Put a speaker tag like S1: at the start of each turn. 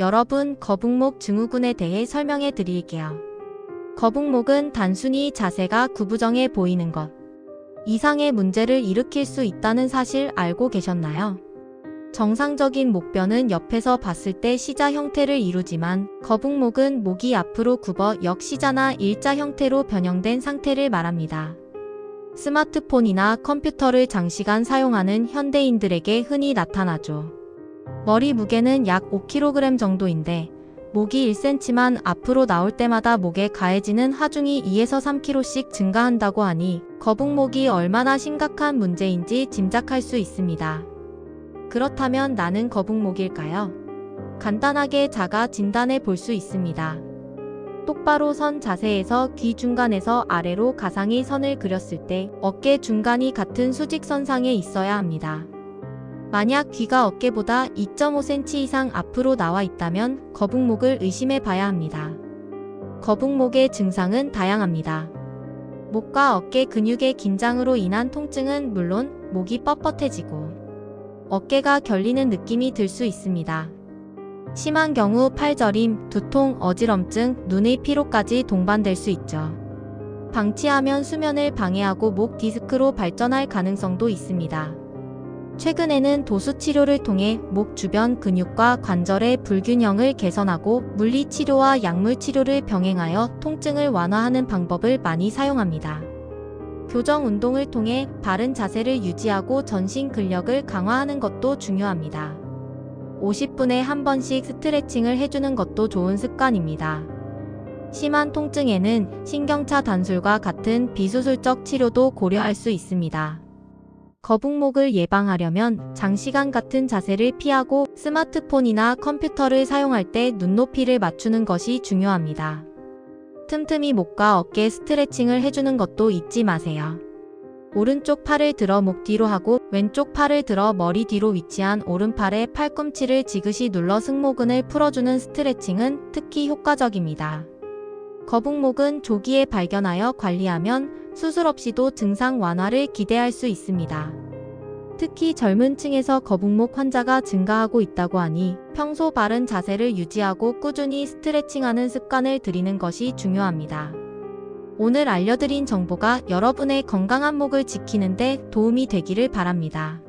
S1: 여러분, 거북목 증후군에 대해 설명해 드릴게요. 거북목은 단순히 자세가 구부정해 보이는 것. 이상의 문제를 일으킬 수 있다는 사실 알고 계셨나요? 정상적인 목뼈는 옆에서 봤을 때 시자 형태를 이루지만 거북목은 목이 앞으로 굽어 역시자나 일자 형태로 변형된 상태를 말합니다. 스마트폰이나 컴퓨터를 장시간 사용하는 현대인들에게 흔히 나타나죠. 머리 무게는 약 5kg 정도인데 목이 1cm만 앞으로 나올 때마다 목에 가해지는 하중이 2에서 3kg씩 증가한다고 하니 거북목이 얼마나 심각한 문제인지 짐작할 수 있습니다. 그렇다면 나는 거북목일까요? 간단하게 자가 진단해 볼 수 있습니다. 똑바로 선 자세에서 귀 중간에서 아래로 가상의 선을 그렸을 때 어깨 중간이 같은 수직선상에 있어야 합니다. 만약 귀가 어깨보다 2.5cm 이상 앞으로 나와 있다면 거북목을 의심해 봐야 합니다. 거북목의 증상은 다양합니다. 목과 어깨 근육의 긴장으로 인한 통증은 물론 목이 뻣뻣해지고 어깨가 결리는 느낌이 들 수 있습니다. 심한 경우 팔저림, 두통, 어지럼증, 눈의 피로까지 동반될 수 있죠. 방치하면 수면을 방해하고 목 디스크로 발전할 가능성도 있습니다. 최근에는 도수 치료를 통해 목 주변 근육과 관절의 불균형을 개선하고 물리 치료와 약물 치료를 병행하여 통증을 완화하는 방법을 많이 사용합니다. 교정 운동을 통해 바른 자세를 유지하고 전신 근력을 강화하는 것도 중요합니다. 50분에 한 번씩 스트레칭을 해주는 것도 좋은 습관입니다. 심한 통증에는 신경차 단술과 같은 비수술적 치료도 고려할 수 있습니다. 거북목을 예방하려면 장시간 같은 자세를 피하고 스마트폰이나 컴퓨터를 사용할 때 눈높이를 맞추는 것이 중요합니다. 틈틈이 목과 어깨 스트레칭을 해주는 것도 잊지 마세요. 오른쪽 팔을 들어 목 뒤로 하고 왼쪽 팔을 들어 머리 뒤로 위치한 오른팔의 팔꿈치를 지그시 눌러 승모근을 풀어주는 스트레칭은 특히 효과적입니다. 거북목은 조기에 발견하여 관리하면 수술 없이도 증상 완화를 기대할 수 있습니다. 특히 젊은 층에서 거북목 환자가 증가하고 있다고 하니 평소 바른 자세를 유지하고 꾸준히 스트레칭하는 습관을 들이는 것이 중요합니다. 오늘 알려드린 정보가 여러분의 건강한 목을 지키는데 도움이 되기를 바랍니다.